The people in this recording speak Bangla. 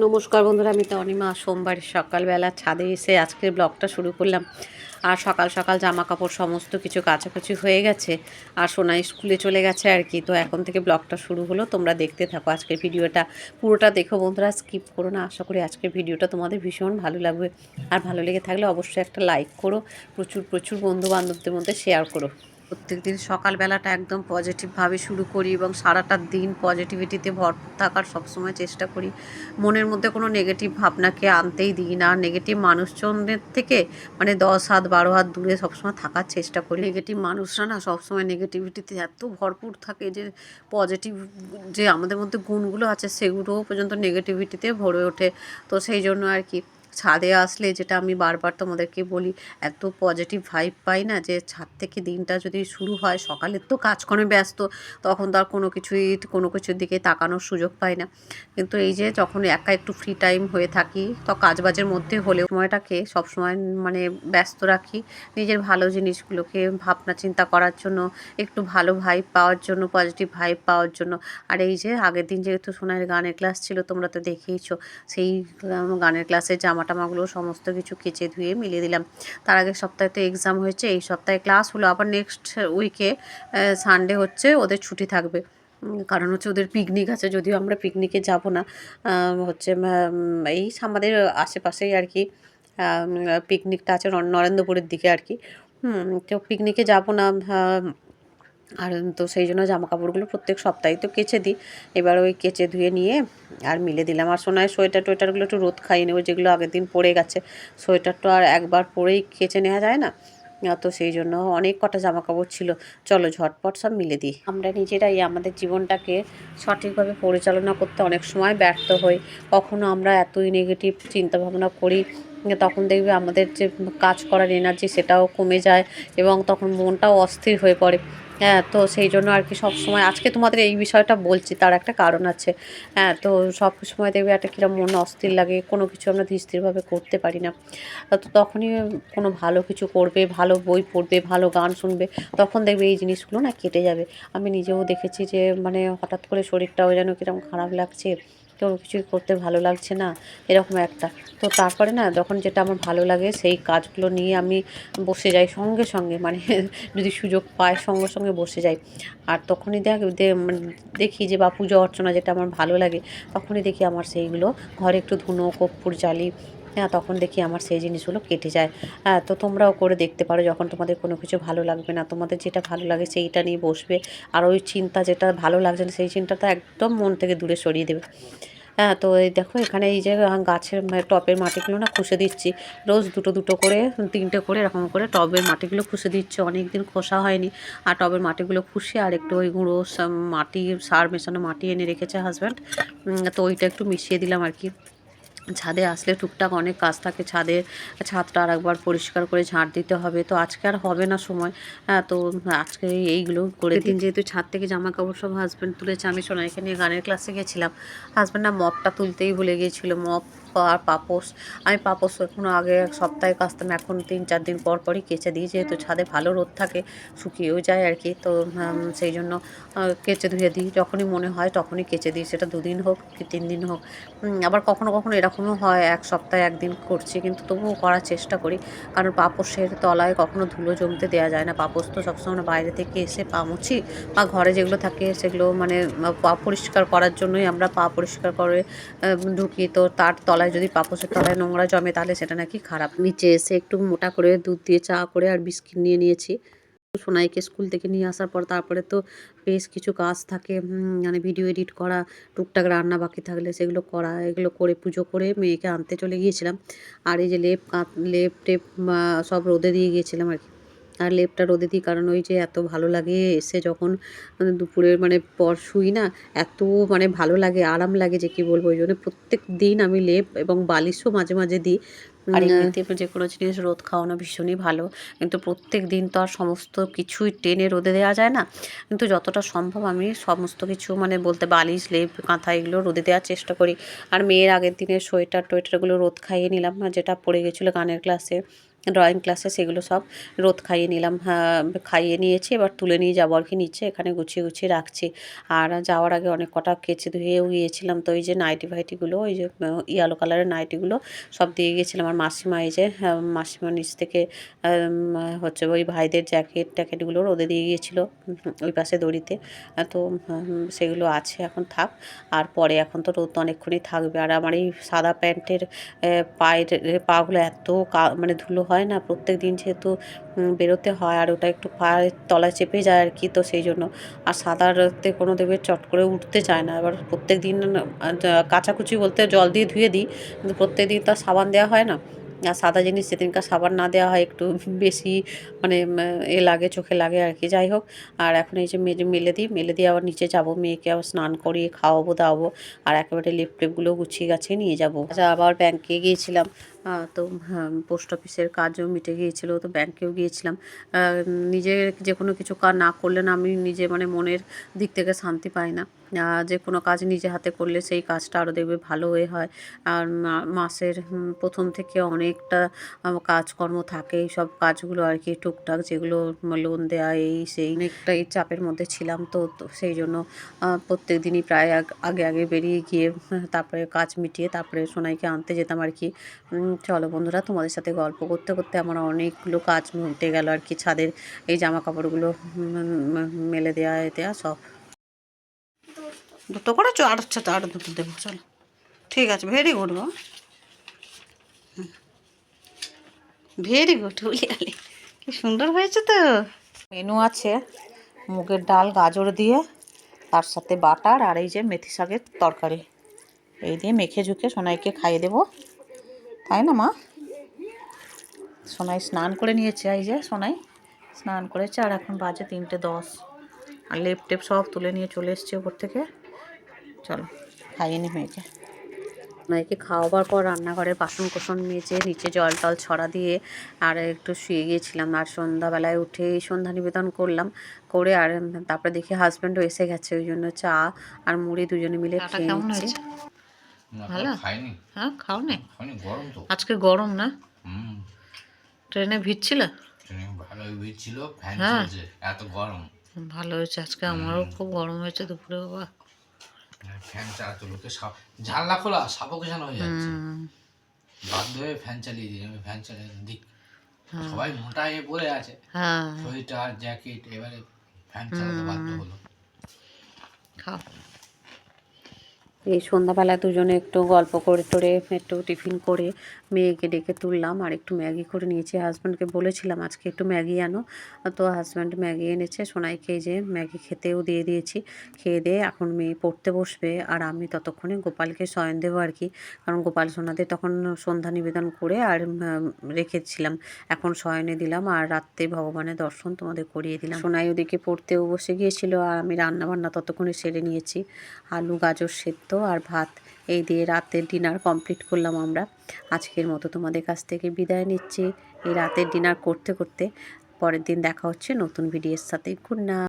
নমস্কার বন্ধুরা, আমি তো অনিমা সোমবার সকালবেলা ছাদে এসে আজকের ব্লগটা শুরু করলাম। আর সকাল সকাল জামা কাপড় সমস্ত কিছু কাচাকুচি হয়ে গেছে আর সোনাই স্কুলে চলে গেছে আর কি। তো এখন থেকে ব্লগটা শুরু হলো, তোমরা দেখতে থাকো আজকের ভিডিওটা। পুরোটা দেখো বন্ধুরা স্কিপ করো না। আশা করি আজকের ভিডিওটা তোমাদের ভীষণ ভালো লাগবে। আর ভালো লেগে থাকলে অবশ্যই একটা লাইক করো। প্রচুর প্রচুর বন্ধু বান্ধবদের মধ্যে শেয়ার করো। প্রত্যেক দিন সকালবেলাটা একদম পজিটিভভাবে শুরু করি এবং সারাটা দিন পজিটিভিটিতে ভরপুর থাকার সবসময় চেষ্টা করি। মনের মধ্যে কোনো নেগেটিভ ভাবনাকে আনতেই দিই না। নেগেটিভ মানুষজনের থেকে মানে দশ হাত, বারো হাত দূরে সবসময় থাকার চেষ্টা করি। নেগেটিভ মানুষরা না সবসময় নেগেটিভিটিতে এত ভরপুর থাকে যে পজিটিভ যে আমাদের মধ্যে গুণগুলো আছে সেগুলোও পর্যন্ত নেগেটিভিটিতে ভরে ওঠে। তো সেই জন্য আর কি ছাদে আসলে যেটা আমি বারবার তোমাদেরকে বলি, এত পজিটিভ ভাইব পাই না যে ছাদ থেকে দিনটা যদি শুরু হয় সকালের তো কাজকর্মে ব্যস্ত, তখন তো আর কোনো কিছুই, কোনো কিছুর দিকে তাকানোর সুযোগ পাই না। কিন্তু এই যে যখন একা একটু ফ্রি টাইম হয়ে থাকি, তো কাজবাজের মধ্যে হলেও সময়টাকে সবসময় মানে ব্যস্ত রাখি, নিজের ভালো জিনিসগুলোকে, ভাবনা চিন্তা করার জন্য, একটু ভালো ভাইব পাওয়ার জন্য পজিটিভ ভাইব পাওয়ার জন্য। আর এই যে আগের দিন যেহেতু সোনার গানের ক্লাস ছিল, তোমরা তো দেখেইছো, সেই গানের ক্লাসে জামা টামাগুলো সমস্ত কিছু কেচে ধুয়ে মিলিয়ে দিলাম। তার আগের সপ্তাহে তো এক্সাম হয়েছে, এই সপ্তাহে ক্লাস হলো, আবার নেক্সট উইকে সানডে হচ্ছে ওদের ছুটি থাকবে। কারণ হচ্ছে ওদের পিকনিক আছে, যদিও আমরা পিকনিকে যাব না। হচ্ছে এই আমাদের আশেপাশেই আর কি পিকনিকটা আছে নরেন্দ্রপুরের দিকে আর কি। তো পিকনিকে যাব না আর তো সেই জন্য জামা কাপড়গুলো প্রত্যেক সপ্তাহে তো কেচে দিই। এবার ওই কেচে ধুয়ে নিয়ে আর মিলে দিলাম। আর সোনায় সোয়েটার টোয়েটারগুলো একটু রোদ খাইয়ে নেব, যেগুলো আগের দিন পরে গেছে। সোয়েটার তো আর একবার পরেই কেচে নেওয়া যায় না। তো সেই জন্য অনেক কটা জামা কাপড় ছিল। চলো ঝটপট সব মিলে দিই। আমরা নিজেরাই আমাদের জীবনটাকে সঠিকভাবে পরিচালনা করতে অনেক সময় ব্যর্থ হই। কখনো আমরা এতই নেগেটিভ চিন্তাভাবনা করি, তখন দেখবে আমাদের যে কাজ করার এনার্জি সেটাও কমে যায় এবং তখন মনটাও অস্থির হয়ে পড়ে। হ্যাঁ তো সেই জন্য আর কি সব সময় আজকে তোমাদের এই বিষয়টা বলছি, তার একটা কারণ আছে। হ্যাঁ তো সব সময় দেখবে একটা কিরম মন অস্থির লাগে, কোনো কিছু আমরা ধীর স্থিরভাবে করতে পারি না। তো তখনই কোনো ভালো কিছু করবে, ভালো বই পড়বে, ভালো গান শুনবে, তখন দেখবে এই জিনিসগুলো না কেটে যাবে। আমি নিজেও দেখেছি যে মানে হঠাৎ করে শরীরটাও যেন কিরম খারাপ লাগছে। কোনো কিছুই করতে ভালো লাগছে না, এরকম একটা। তো তারপরে না, যখন যেটা আমার ভালো লাগে, সেই কাজগুলো নিয়ে আমি বসে যাই সঙ্গে সঙ্গে মানে যদি সুযোগ পায় সঙ্গে সঙ্গে বসে যাই। আর তখনই দেখ মানে দেখি যে বা পুজো অর্চনা যেটা আমার ভালো লাগে, তখনই দেখি আমার সেইগুলো। ঘরে একটু ধুনো, কর্পূর জ্বালি হ্যাঁ তখন দেখি আমার সেই জিনিসগুলো কেটে যায়। হ্যাঁ তো তোমরাও করে দেখতে পারো যখন তোমাদের কোনো কিছু ভালো লাগবে না। তোমাদের যেটা ভালো লাগে সেইটা নিয়ে বসবে। আর ওই চিন্তা যেটা ভালো লাগছে না সেই চিন্তাটা একদম মন থেকে দূরে সরিয়ে দেবে। হ্যাঁ তো এই দেখো এখানে এই যে গাছের টবের মাটিগুলো না খুশে দিচ্ছি। রোজ দুটো দুটো করে, তিনটে করে এরকম করে টবের মাটিগুলো খুশে দিচ্ছে। অনেক দিন খোসা হয়নি। আর টবের মাটিগুলো খুশে আর একটু ওই গুঁড়ো মাটি, সার মেশানো মাটি এনে রেখেছে হাজব্যান্ড তো ওইটা একটু মিশিয়ে দিলাম আর কি। ছাদে আসলে টুকটাক অনেক কাজ থাকে ছাদে ছাদটা আর একবার পরিষ্কার করে ঝাঁট দিতে হবে। তো আজকে আর হবে না সময়। হ্যাঁ, তো আজকে এইগুলো করে দিন। যেহেতু ছাদ থেকে জামা কাপড় সব হাজব্যান্ড তুলেছে আমি সোনাইকে নিয়ে গানের ক্লাসে গেছিলাম। হাজব্যান্ড না মপটা তুলতেই ভুলে গিয়েছিল। মপ আর পাপোস আমি পাপোস এখনও আগে এক সপ্তাহে কাচতাম এখন তিন চার দিন পর পরই কেচে দিই, যেহেতু ছাদে ভালো রোদ থাকে, শুকিয়েও যায় আর কি। তো সেই জন্য কেচে ধুয়ে দিই, যখনই মনে হয় তখনই কেচে দিই, সেটা দুদিন হোক কি তিন দিন হোক। আবার কখনো কখনো এরকমও হয়, এক সপ্তাহে একদিন করছি, কিন্তু তবুও করার চেষ্টা করি, কারণ পাপোসের তলায় কখনো ধুলো জমতে দেওয়া যায় না। পাপোস তো সবসময় বাইরে থেকে এসে পা মুছি, বা ঘরে যেগুলো থাকে সেগুলো মানে পা পরিষ্কার করার জন্যই আমরা পা পরিষ্কার করে ঢুকি। তো তার তলায় যদি পাপোসের তলায় নোংরা জমে, তাহলে সেটা নাকি খারাপ। নিচে এসে একটু মোটা করে দুধ দিয়ে চা করে আর বিস্কিট নিয়ে নিয়েছি। সোনাইকে স্কুল থেকে নিয়ে আসার পর তারপরে তো বেশ কিছু কাজ থাকে মানে ভিডিও এডিট করা, টুকটাক রান্না বাকি থাকলে সেগুলো করা, এগুলো করে পুজো করে মেয়েকে আনতে চলে গিয়েছিলাম। আর এই যে লেপ লেপ টেপ সব রোদে দিয়ে গিয়েছিলাম আর কি। আর লেপটা রোদে দিই কারণ ওই যে এত ভালো লাগে এসে যখন মানে দুপুরের মানে পর শুই না এত মানে ভালো লাগে আরাম লাগে যে কি বলব ওই জন্য প্রত্যেক দিন আমি লেপ এবং বালিশও মাঝে মাঝে দিই। আর এমনিতে যে কোনো জিনিস রোদ খাওয়ানো ভীষণই ভালো কিন্তু প্রত্যেক দিন তো আর সমস্ত কিছুই টেনে রোদে দেওয়া যায় না কিন্তু যতটা সম্ভব আমি সমস্ত কিছু মানে বলতে বালিশ লেপ কাঁথা এগুলো রোদে দেওয়ার চেষ্টা করি। আর মেয়ের আগের দিনের সোয়েটার টোয়েটারগুলো রোদ খাইয়ে নিলাম না যেটা পড়ে গেছিল গানের ক্লাসে ড্রয়িং ক্লাসে সেগুলো সব রোদ খাইয়ে নিলাম। হ্যাঁ, খাইয়ে নিয়েছি এবার তুলে নিয়ে যাব আর কি নিচে এখানে গুছিয়ে গুছিয়ে রাখছি। আর যাওয়ার আগে অনেক কটা কেচে ধুয়েও গিয়েছিলাম তো ওই যে নাইটি ফাইটিগুলো ওই যে ইয়ালো কালারের নাইটিগুলো সব দিয়ে গিয়েছিলাম। আর মাসিমা এই যে আহ, মাসিমা নিচ থেকে হচ্ছে ওই ভাইদের জ্যাকেট ট্যাকেটগুলো রোদে দিয়ে গিয়েছিল ওই পাশে দড়িতে। তো সেগুলো আছে এখন থাক। আর পরে এখন তো রোদ অনেকক্ষণই থাকবে। আর আমার এই সাদা প্যান্টের পায়ের পাগুলো এত মানে ধুলো হয় না প্রত্যেক দিন যেহেতু বেরোতে হয় আর ওটা একটু পায়ের তলায় চেপে যায় আর কি তো সেই জন্য। আর সাদাতে কোনো দেবে চট করে উঠতে চায় না। এবার প্রত্যেক দিন আহ, কাচাকুচি বলতে জল দিয়ে ধুয়ে দিই কিন্তু প্রত্যেক দিন তো আর সাবান দেওয়া হয় না। আর সাদা জিনিস যেদিনকার সাবান না দেওয়া হয় একটু বেশি মানে এ লাগে চোখে লাগে আর কি যাই হোক। আর এখন এই যে মে- মেলে দিই মেলে দিয়ে আবার নিচে যাব মেয়েকে আবার স্নান করিয়ে খাওয়াবো দাওয়াবো। আর একেবারে লিপ টেপগুলো গুছিয়ে গাছিয়ে নিয়ে যাব। আচ্ছা আবার ব্যাংকে গিয়েছিলাম। তো পোস্ট অফিসের কাজও মিটে গিয়েছিল, তো ব্যাংকেও গিয়েছিলাম। নিজের যে কোনো কিছু কাজ না করলে না আমি নিজে মানে মনের দিক থেকে শান্তি পাই না। যে কোনো কাজ নিজে হাতে করলে সেই কাজটা আরও দেখবে ভালো হয়ে হয়। আর মাসের প্রথম থেকে অনেকটা কাজকর্ম থাকে, এই সব কাজগুলো আর কি টুকটাক, যেগুলো লোন দেওয়া এই সেই অনেকটাই চাপের মধ্যে ছিলাম, তো সেই জন্য প্রত্যেক দিনই প্রায় আগ- আগে বেরিয়ে গিয়ে তারপরে কাজ মিটিয়ে তারপরে সোনাইকে আনতে যেতাম আর কি। চলো বন্ধুরা, তোমাদের সাথে গল্প করতে করতে আমার অনেকগুলো কাজ মিটে গেল আর কি, ছাদের এই জামা কাপড়গুলো মেলে দেওয়া দেওয়া সব। দুটো করেছ? আর আচ্ছা আরও দুটো দেবো, চলো। ঠিক আছে very good go very good উলিয়ালি। কি সুন্দর হয়েছে তো। মেনু আছে মুগের ডাল, গাজর দিয়ে, তার সাথে বাটার আর এই যে মেথি শাকের তরকারি। এই দিয়ে মেখে ঝুঁকে সোনাইকে খাইয়ে দেবো। তাই না মা? সোনাই স্নান করে নিয়েছে এই যে সোনাই স্নান করেছে আর এখন বাজে তিনটে দশ। আর লেপ টেপ সব তুলে নিয়ে চলে এসছে ওপর থেকে। চলো খাইয়ে নি মেয়েকে। মেয়েকে খাওয়াবার পর রান্নাঘরে বাসন কোসন মেজে নিচে জল টল ছড়া দিয়ে আর একটু শুয়ে গিয়েছিলাম। আর সন্ধ্যাবেলায় উঠে সন্ধ্যা নিবেদন করলাম করে আর তারপরে দেখি হাজব্যান্ডও এসে গেছে ওই জন্য চা আর মুড়ি দুজনে মিলে খেয়ে নিচ্ছি। ভালো? খাইনি। হ্যাঁ খাও নে গরম তো। আজকে গরম না? ট্রেনে ভিড়ছিল ট্রেনে ভালোই ভিড় ফ্যান হ্যাঁ। চলছে এত গরম। ভালো হয়েছে আজকে আমারও খুব গরম হয়েছে দুপুরে বাবা। ফ্যান চালাতে লোকে সাপ জানলা খোলা সাপোকেশন হয়ে যাচ্ছে। বাধ্য হয়ে ফ্যান চালিয়ে দিই আমি ফ্যান চালিয়ে দিক সবাই মোটা হয়ে পড়ে আছে। হ্যাঁ। সোয়েটার জ্যাকেট এবারে ফ্যান চালাতে বাধ্য হলো। খাও। এই সন্ধ্যাবেলা দুজনে একটু গল্প করে টোরে একটু টিফিন করে মেয়েকে ডেকে তুললাম আর একটু ম্যাগি করে নিয়েছি। হাজব্যান্ডকে বলেছিলাম, আজকে একটু ম্যাগি আনো। তো হাজব্যান্ড ম্যাগি এনেছে, সোনাইকে যে ম্যাগি খেতেও দিয়ে দিয়েছি। খেয়ে দিয়ে এখন মেয়ে পড়তে বসবে আর আমি ততক্ষণে গোপালকে শয়ন দেবো আর কি। কারণ গোপাল সোনাদের তখন সন্ধ্যা নিবেদন করে আর রেখেছিলাম। এখন শয়নে দিলাম আর রাত্রে ভগবানের দর্শন তোমাদের করিয়ে দিলাম। সোনাই ওদিকে পড়তেও বসে গিয়েছিল আর আমি রান্না বান্না ততক্ষণে সেরে নিয়েছি। আলু, গাজর সেদ্ধ আর ভাত এই দিয়ে রাতের ডিনার কমপ্লিট করলাম আমরা। আজকের মতো তোমাদের কাছ থেকে বিদায় নিচ্ছি। এই রাতের ডিনার করতে করতে পরের দিন দেখা হচ্ছে নতুন ভিডিওর সাথে। Good night